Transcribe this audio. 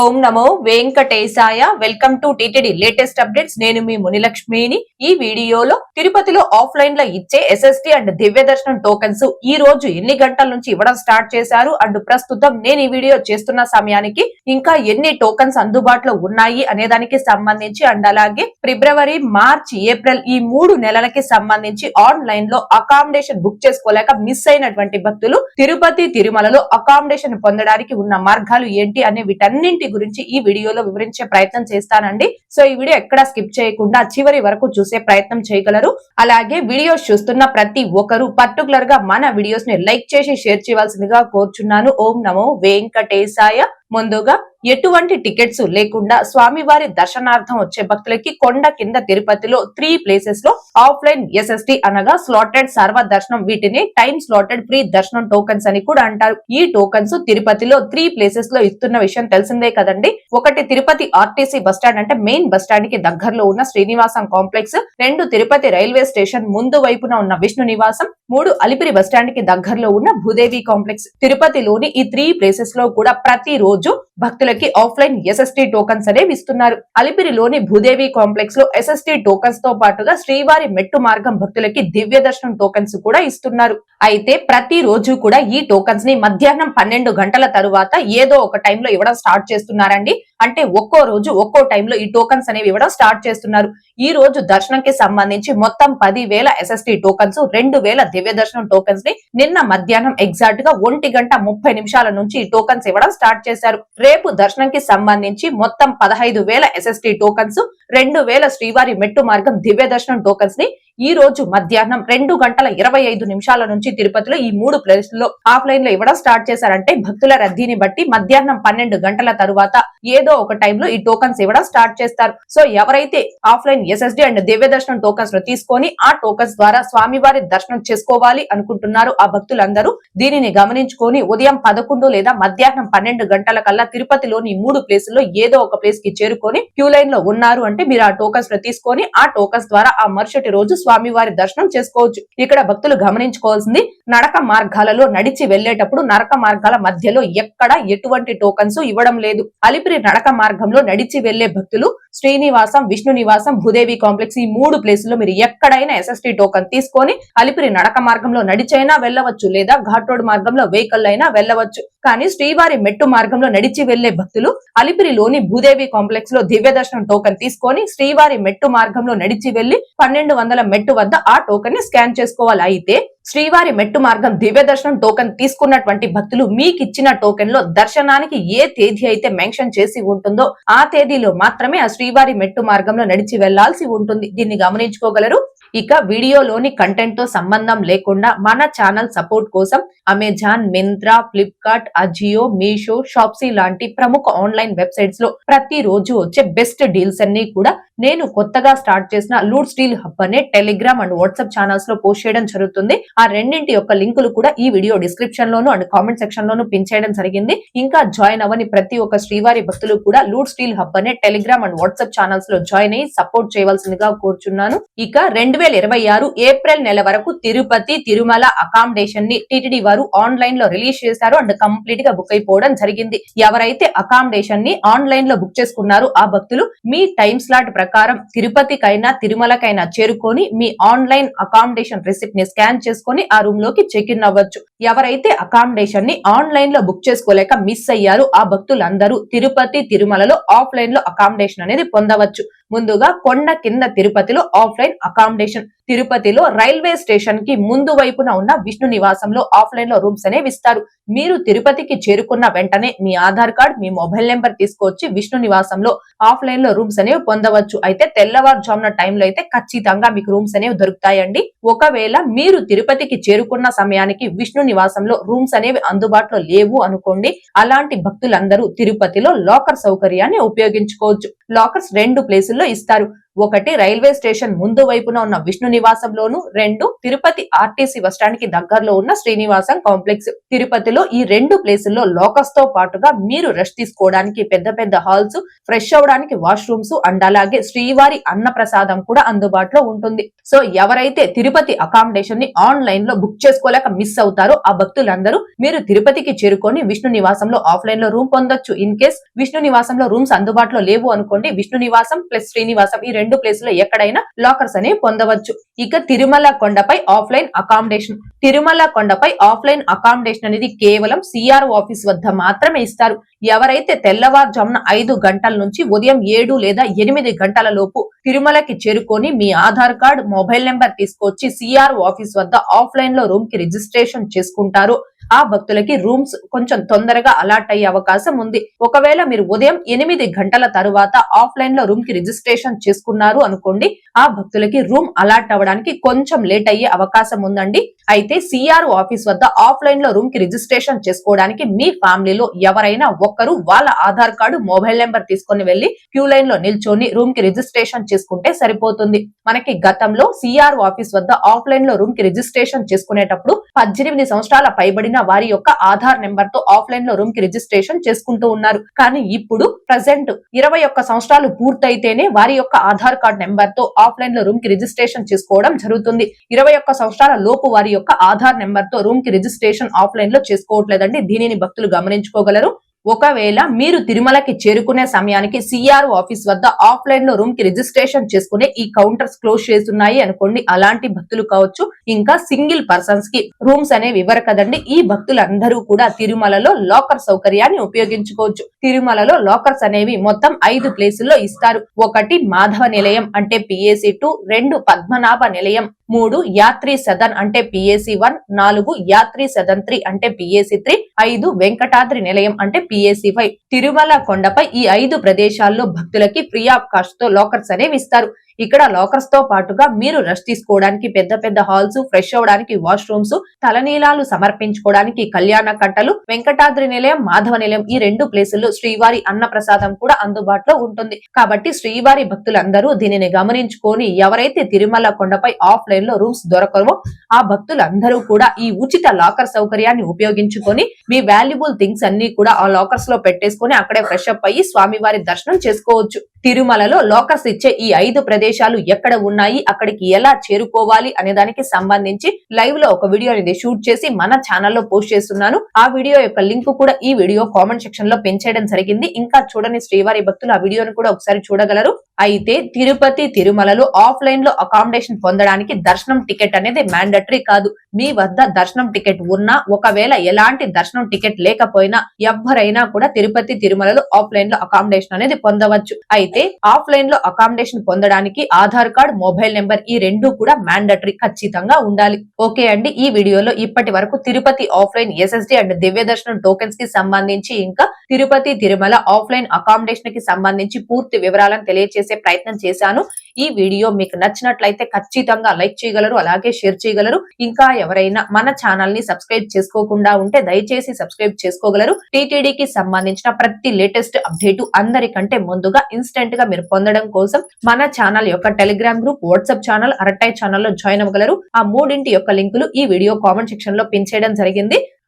ఓం నమో వెంకటేశాయ. Welcome to TTD latest updates. నేను మీ మునిలక్ష్మిని. ఈ వీడియోలో తిరుపతిలో ఆఫ్లైన్లో ఇచ్చే ఎస్ఎస్టి అండ్ దివ్య దర్శనం టోకెన్స్ ఈ రోజు ఎన్ని గంటల నుంచి ఇవ్వడం స్టార్ట్ చేశారు? అండ్ ప్రస్తుతం నేను ఈ వీడియో చేస్తున్న సమయానికి ఇంకా ఎన్ని టోకెన్స్ అందుబాటులో ఉన్నాయి అనే దానికి సంబంధించి అండ్ అలాగే ఫిబ్రవరి మార్చ్ ఏప్రిల్ ఈ మూడు నెలలకి సంబంధించి ఆన్లైన్లో అకామిడేషన్ బుక్ చేసుకోలేక మిస్ అయినటువంటి భక్తులు తిరుపతి తిరుమలలో అకామిడేషన్ పొందడానికి ఉన్న మార్గాలు ఏంటి అనే వీటన్నింటి గురించి ఈ వీడియోలో వివరించే ప్రయత్నం చేస్తానండి. సో ఈ వీడియో ఎక్కడ స్కిప్ చేయకుండా చివరి వరకు చూసే ప్రయత్నం చేయగలరు. అలాగే వీడియోస్ చూస్తున్న ప్రతి ఒక్కరు పర్టికులర్గా మన వీడియోస్ని లైక్ చేసి షేర్ చేయవలసిందిగా కోరుచున్నాను. ఓం నమో వెంకటేశాయ ముందుగా ఎటువంటి టికెట్స్ లేకుండా స్వామివారి దర్శనార్థం వచ్చే భక్తులకి కొండ కింద తిరుపతిలో త్రీ ప్లేసెస్లో ఆఫ్లైన్ ఎస్ఎస్టీ అనగా స్లాటెడ్ సర్వ దర్శనం వీటిని టైం స్లాటెడ్ ఫ్రీ దర్శనం టోకన్స్ అని కూడా అంటారు. ఈ టోకన్స్ తిరుపతిలో త్రీ ప్లేసెస్లో ఇస్తున్న విషయం తెలిసిందే కదండి. ఒకటి తిరుపతి ఆర్టీసీ బస్టాండ్ అంటే మెయిన్ బస్టాండ్కి దగ్గరలో ఉన్న శ్రీనివాసం కాంప్లెక్స్ రెండు తిరుపతి రైల్వే స్టేషన్ ముందు వైపున ఉన్న విష్ణు నివాసం. మూడు అలిపిరి బస్టాండ్కి దగ్గరలో ఉన్న భూదేవి కాంప్లెక్స్ తిరుపతిలోని ఈ త్రీ ప్లేసెస్లో కూడా ప్రతి రోజు భక్తులకి ఆఫ్లైన్ ఎస్ఎస్టీ టోకన్స్ అనేవి ఇస్తున్నారు. అలిపిరిలోని భూదేవి కాంప్లెక్స్లో ఎస్ఎస్టీ టోకన్స్తో పాటుగా శ్రీవారి మెట్టు మార్గం భక్తులకి దివ్య దర్శనం టోకన్స్ కూడా ఇస్తున్నారు. అయితే ప్రతి రోజు కూడా ఈ టోకన్స్ని మధ్యాహ్నం పన్నెండు గంటల తరువాత ఏదో ఒక టైంలో ఇవ్వడం స్టార్ట్ చేస్తున్నారండి. అంటే ఒక్కో రోజు ఒక్కో టైంలో ఈ టోకన్స్ అనేవి ఇవ్వడం స్టార్ట్ చేస్తున్నారు. ఈ రోజు దర్శనంకి సంబంధించి మొత్తం పది వేల ఎస్ఎస్టీ టోకన్స్ రెండు వేల దివ్య దర్శనం టోకన్స్ని నిన్న మధ్యాహ్నం ఎగ్జాక్ట్గా ఒంటి గంట ముప్పై నిమిషాల నుంచి ఈ టోకన్స్ ఇవ్వడం స్టార్ట్ చేశారు. రేపు దర్శనంకి సంబంధించి మొత్తం పదహైదు వేల ఎస్ఎస్టీ టోకన్స్ రెండు వేల శ్రీవారి మెట్టు మార్గం దివ్య దర్శనం టోకన్స్ని ఈ రోజు మధ్యాహ్నం రెండు గంటల ఇరవై ఐదు నిమిషాల నుంచి తిరుపతిలో ఈ మూడు ప్లేస్లో ఆఫ్లైన్లో ఇవ్వడం స్టార్ట్ చేశారంటే భక్తుల రద్దీని బట్టి మధ్యాహ్నం పన్నెండు గంటల తరువాత ఏదో ఒక టైంలో ఈ టోకన్స్ ఇవ్వడం స్టార్ట్ చేస్తారు. సో ఎవరైతే ఆఫ్లైన్ ఎస్ఎస్డి అండ్ దివ్య దర్శనం టోకన్స్ను తీసుకొని ఆ టోకన్స్ ద్వారా స్వామివారి దర్శనం చేసుకోవాలి అనుకుంటున్నారు ఆ భక్తులందరూ దీనిని గమనించుకొని ఉదయం పదకొండు లేదా మధ్యాహ్నం పన్నెండు గంటల కల్లా తిరుపతిలోని మూడు ప్లేసుల్లో ఏదో ఒక ప్లేస్కి చేరుకొని క్యూ లైన్లో ఉన్నారు అంటే మీరు ఆ టోకన్స్ను తీసుకొని ఆ టోకన్స్ ద్వారా ఆ మరుసటి రోజు స్వామి వారి దర్శనం చేసుకోవచ్చు. ఇక్కడ భక్తులు గమనించుకోవాల్సింది నడక మార్గాలలో నడిచి వెళ్ళేటప్పుడు నరక మార్గాల మధ్యలో ఎక్కడ ఎటువంటి టోకన్స్ ఇవ్వడం లేదు. అలిపిరి నడక మార్గంలో నడిచి వెళ్ళే భక్తులు శ్రీనివాసం విష్ణు నివాసం భూదేవి కాంప్లెక్స్ ఈ మూడు ప్లేసుల్లో మీరు ఎక్కడైనా ఎస్ఎస్టీ టోకన్ తీసుకొని అలిపిరి నడక మార్గంలో నడిచైనా వెళ్ళవచ్చు లేదా ఘాట్ రోడ్ మార్గంలో వెహికల్ అయినా వెళ్ళవచ్చు. కానీ శ్రీవారి మెట్టు మార్గంలో నడిచి వెళ్ళే భక్తులు అలిపిరిలోని భూదేవి కాంప్లెక్స్లో దివ్య దర్శనం టోకన్ తీసుకొని శ్రీవారి మెట్టు మార్గంలో నడిచి వెళ్ళి పన్నెండు వందల మెట్టు వద్ద ఆ టోకన్ని స్కాన్ చేసుకోవాలి. అయితే శ్రీవారి మెట్టు మార్గం దివ్య దర్శనం టోకెన్ తీసుకున్నటువంటి భక్తులు మీకు ఇచ్చిన టోకెన్లో దర్శనానికి ఏ తేదీ అయితే మెన్షన్ చేసి ఉంటుందో ఆ తేదీలో మాత్రమే ఆ శ్రీవారి మెట్టు మార్గంలో నడిచి వెళ్ళాల్సి ఉంటుంది. దీన్ని గమనించుకోగలరు. ఇక వీడియోలోని కంటెంట్తో సంబంధం లేకుండా మన ఛానల్ సపోర్ట్ కోసం Amazon Myntra Flipkart Ajio Meesho Shopsy లాంటి ప్రముఖ ఆన్లైన్ వెబ్సైట్స్లో ప్రతి రోజు వచ్చే బెస్ట్ డీల్స్ అన్ని కూడా నేను కొత్తగా స్టార్ట్ చేసిన లూడ్ స్టీల్ హబ్ అనే టెలిగ్రామ్ అండ్ వాట్సాప్ ఛానల్స్లో పోస్ట్ చేయడం జరుగుతుంది. ఆ రెండింటి యొక్క లింకులు కూడా ఈ వీడియో డిస్క్రిప్షన్ లోను అండ్ కామెంట్ సెక్షన్ లోను పిన్ చేయడం జరిగింది. ఇంకా జాయిన్ అవ్వని ప్రతి ఒక్క శ్రీవారి భక్తులు కూడా లూడ్ స్టీల్ హబ్ అనే టెలిగ్రామ్ అండ్ వాట్సాప్ ఛానల్స్లో జాయిన్ అయ్యి సపోర్ట్ చేయవలసిందిగా కోరుచున్నాను. ఇక రెండు వేల ఇరవై ఆరు ఏప్రిల్ నెల వరకు తిరుపతి తిరుమల అకామిడేషన్ని టిటిడి వారు ఆన్లైన్లో రిలీజ్ చేశారు అండ్ కంప్లీట్గా బుక్ అయిపోవడం జరిగింది. ఎవరైతే అకామిడేషన్ని ఆన్లైన్లో బుక్ చేసుకున్నారో ఆ భక్తులు మీ టైం స్లాట్ ప్రకారం తిరుపతికైనా తిరుమలకైనా చేరుకొని మీ ఆన్లైన్ అకామిడేషన్ రిసిప్ట్ని స్కాన్ చేసుకొని ఆ రూమ్లోకి చెక్ ఇన్ అవ్వచ్చు. ఎవరైతే అకామిడేషన్ని ఆన్లైన్లో బుక్ చేసుకోలేక మిస్ అయ్యారు ఆ భక్తులందరూ తిరుపతి తిరుమలలో ఆఫ్లైన్లో అకామిడేషన్ అనేది పొందవచ్చు. ముందుగా కొండ కింద తిరుపతిలో ఆఫ్లైన్ అకామిడేషన్. తిరుపతిలో రైల్వే స్టేషన్కి ముందు వైపున ఉన్న విష్ణు నివాసంలో ఆఫ్లైన్లో రూమ్స్ అనేవి ఇస్తారు. మీరు తిరుపతికి చేరుకున్న వెంటనే మీ ఆధార్ కార్డ్ మీ మొబైల్ నెంబర్ తీసుకొచ్చి విష్ణు నివాసంలో ఆఫ్లైన్లో రూమ్స్ అనేవి పొందవచ్చు. అయితే తెల్లవారుజామున టైంలో అయితే ఖచ్చితంగా మీకు రూమ్స్ అనేవి దొరుకుతాయండి. ఒకవేళ మీరు తిరుపతికి చేరుకున్న సమయానికి విష్ణు నివాసంలో రూమ్స్ అనేవి అందుబాటులో లేవు అనుకోండి అలాంటి భక్తులందరూ తిరుపతిలో లాకర్ సౌకర్యాన్ని ఉపయోగించుకోవచ్చు. లాకర్స్ రెండు ప్లేసుల్లో ఇస్తారు. ఒకటి రైల్వే స్టేషన్ ముందు వైపున ఉన్న విష్ణు నివాసంలోను రెండు తిరుపతి ఆర్టీసీ బస్టాండ్కి దగ్గరలో ఉన్న శ్రీనివాసం కాంప్లెక్స్. తిరుపతిలో ఈ రెండు ప్లేసుల్లో లోకస్తో పాటుగా మీరు రెస్ట్ తీసుకోవడానికి పెద్ద పెద్ద హాల్స్ ఫ్రెష్ అవడానికి వాష్రూమ్స్ అండ్ అలాగే శ్రీవారి అన్న ప్రసాదం కూడా అందుబాటులో ఉంటుంది. సో ఎవరైతే తిరుపతి అకామిడేషన్ని ఆన్లైన్లో బుక్ చేసుకోలేక మిస్ అవుతారో ఆ భక్తులందరూ మీరు తిరుపతికి చేరుకొని విష్ణు నివాసంలో ఆఫ్లైన్లో రూమ్ పొందొచ్చు. ఇన్ కేస్ విష్ణు నివాసంలో రూమ్స్ అందుబాటులో లేవు అనుకోండి విష్ణు నివాసం ప్లస్ శ్రీనివాసం ఈ రెండు ప్లేస్లో ఎక్కడైనా లాకర్స్ అనేవి పొందవచ్చు. ఇక తిరుమల కొండపై ఆఫ్లైన్ అకామిడేషన్. తిరుమల కొండపై ఆఫ్లైన్ అకామిడేషన్ అనేది కేవలం సిఆర్ ఆఫీస్ వద్ద మాత్రమే ఇస్తారు. ఎవరైతే తెల్లవారుజామున ఐదు గంటల నుంచి ఉదయం ఏడు లేదా ఎనిమిది గంటల లోపు తిరుమలకి చేరుకొని మీ ఆధార్ కార్డ్ మొబైల్ నెంబర్ తీసుకొచ్చి సిఆర్ ఆఫీస్ వద్ద ఆఫ్లైన్లో రూమ్కి రిజిస్ట్రేషన్ చేసుకుంటారు. ఆ భక్తులకి రూమ్స్ కొంచెం తొందరగా అలాట్ అయ్యే అవకాశం ఉంది. ఒకవేళ మీరు ఉదయం ఎనిమిది గంటల తరువాత ఆఫ్లైన్లో రూమ్కి రిజిస్ట్రేషన్ చేసుకుంటారు తీసుకున్నారు అనుకోండి ఆ భక్తులకి రూమ్ అలాట్ అవ్వడానికి కొంచెం లేట్ అయ్యే అవకాశం ఉందండి. అయితే సిఆర్ ఆఫీస్ వద్ద ఆఫ్లైన్లో రూమ్కి రిజిస్ట్రేషన్ చేసుకోవడానికి మీ ఫ్యామిలీలో ఎవరైనా ఒక్కరు వాళ్ళ ఆధార్ కార్డు మొబైల్ నెంబర్ తీసుకొని వెళ్ళి క్యూ లైన్లో నిల్చొని రూమ్కి రిజిస్ట్రేషన్ చేసుకుంటే సరిపోతుంది. మనకి గతంలో సిఆర్ ఆఫీస్ వద్ద ఆఫ్లైన్లో రూమ్కి రిజిస్ట్రేషన్ చేసుకునేటప్పుడు పద్దెనిమిది సంవత్సరాల పైబడిన వారి యొక్క ఆధార్ నెంబర్తో ఆఫ్లైన్లో రూమ్కి రిజిస్ట్రేషన్ చేసుకుంటూ ఉన్నారు. కానీ ఇప్పుడు ప్రజెంట్ ఇరవై ఒక్క సంవత్సరాలు పూర్తయితేనే వారి యొక్క ఆధార్ కార్డ్ నెంబర్తో ఆఫ్లైన్లో రూమ్కి రిజిస్ట్రేషన్ చేసుకోవడం జరుగుతుంది. ఇరవై ఒక్క సంవత్సరాల లోపు వారి యొక్క ఆధార్ నెంబర్తో రూమ్కి రిజిస్ట్రేషన్ ఆఫ్లైన్లో చేసుకోవట్లేదండి. దీనిని భక్తులు గమనించుకోగలరు. ఒకవేళ మీరు తిరుమలకి చేరుకునే సమయానికి సిఆర్ ఆఫీస్ వద్ద ఆఫ్లైన్లో రూమ్కి రిజిస్ట్రేషన్ చేసుకునే ఈ కౌంటర్స్ క్లోజ్ చేస్తున్నాయి అనుకోండి అలాంటి భక్తులు కావచ్చు. ఇంకా సింగిల్ పర్సన్స్కి రూమ్స్ అనేవి ఇవ్వరు కదండి. ఈ భక్తులందరూ కూడా తిరుమలలో లాకర్ సౌకర్యాన్ని ఉపయోగించుకోవచ్చు. తిరుమలలో లాకర్స్ అనేవి మొత్తం ఐదు ప్లేసుల్లో ఇస్తారు. ఒకటి మాధవ నిలయం అంటే పిఏసి టూ రెండు పద్మనాభ నిలయం మూడు యాత్రి సదన్ అంటే పిఏసి వన్ నాలుగు యాత్రి సదన్ త్రీ అంటే పిఏసి త్రీ ఐదు వెంకటాద్రి నిలయం అంటే పిఎస్సి ఫైవ్ తిరుమల కొండపై ఈ ఐదు ప్రదేశాల్లో భక్తులకి ఫ్రీ ఆఫ్ కాస్ట్తో లాకర్స్ అనేవి ఇస్తారు. ఇక్కడ లాకర్స్తో పాటుగా మీరు రెస్ట్ తీసుకోవడానికి పెద్ద పెద్ద హాల్స్ ఫ్రెష్ అవడానికి వాష్రూమ్స్ తలనీలాలు సమర్పించుకోవడానికి కళ్యాణ కట్టలు వెంకటాద్రి నిలయం మాధవ నిలయం ఈ రెండు ప్లేసుల్లో శ్రీవారి అన్న ప్రసాదం కూడా అందుబాటులో ఉంటుంది. కాబట్టి శ్రీవారి భక్తులందరూ దీనిని గమనించుకొని ఎవరైతే తిరుమల కొండపై ఆఫ్లైన్లో రూమ్స్ దొరకవో ఆ భక్తులందరూ కూడా ఈ ఉచిత లాకర్ సౌకర్యాన్ని ఉపయోగించుకొని మీ వాల్యుబుల్ థింగ్స్ అన్ని కూడా ఆ లాకర్స్లో పెట్టేసుకొని అక్కడే ఫ్రెష్ అప్ అయ్యి స్వామివారి దర్శనం చేసుకోవచ్చు. తిరుమలలో లోకస్ ఇచ్చే ఈ ఐదు ప్రదేశాలు ఎక్కడ ఉన్నాయి అక్కడికి ఎలా చేరుకోవాలి అనే దానికి సంబంధించి లైవ్లో ఒక వీడియో అనేది షూట్ చేసి మన ఛానల్లో పోస్ట్ చేస్తున్నాను. ఆ వీడియో యొక్క లింక్ కూడా ఈ వీడియో కామెంట్ సెక్షన్లో పెంచేయడం జరిగింది. ఇంకా చూడని శ్రీవారి భక్తులు ఆ వీడియోను కూడా ఒకసారి చూడగలరు. అయితే తిరుపతి తిరుమలలో ఆఫ్లైన్లో అకామిడేషన్ పొందడానికి దర్శనం టికెట్ అనేది మ్యాండటరీ కాదు. మీ వద్ద దర్శనం టికెట్ ఉన్నా ఒకవేళ ఎలాంటి దర్శనం టికెట్ లేకపోయినా ఎవ్వరైనా కూడా తిరుపతి తిరుమలలో ఆఫ్లైన్లో అకామిడేషన్ అనేది పొందవచ్చు. అయితే ఆఫ్లైన్లో అకామిడేషన్ పొందడానికి ఆధార్ కార్డ్ మొబైల్ నెంబర్ ఈ రెండు కూడా మ్యాండటరీ ఖచ్చితంగా ఉండాలి. ఓకే అండి ఈ వీడియోలో ఇప్పటి వరకు తిరుపతి ఆఫ్లైన్ ఎస్ఎస్డి అండ్ దివ్య దర్శనం టోకెన్స్కి సంబంధించి ఇంకా తిరుపతి తిరుమల ఆఫ్లైన్ అకామిడేషన్కి సంబంధించి పూర్తి వివరాలను తెలియచేసి ప్రయత్నం చేశాను. ఈ వీడియో మీకు నచ్చినట్లయితే ఖచ్చితంగా లైక్ చేయగలరు అలాగే షేర్ చేయగలరు. ఇంకా ఎవరైనా మన ఛానల్ని సబ్స్క్రైబ్ చేసుకోకుండా ఉంటే దయచేసి సబ్స్క్రైబ్ చేసుకోగలరు. టీటీడీకి సంబంధించిన ప్రతి లేటెస్ట్ అప్డేట్ అందరికంటే ముందుగా ఇన్స్టెంట్గా మీరు పొందడం కోసం మన ఛానల్ యొక్క Telegram group WhatsApp channel Arattai ఛానల్లో జాయిన్ అవ్వగలరు. ఆ మూడింటి యొక్క లింకులు ఈ వీడియో కామెంట్ సెక్షన్లో పిన్ చేయడం జరిగింది.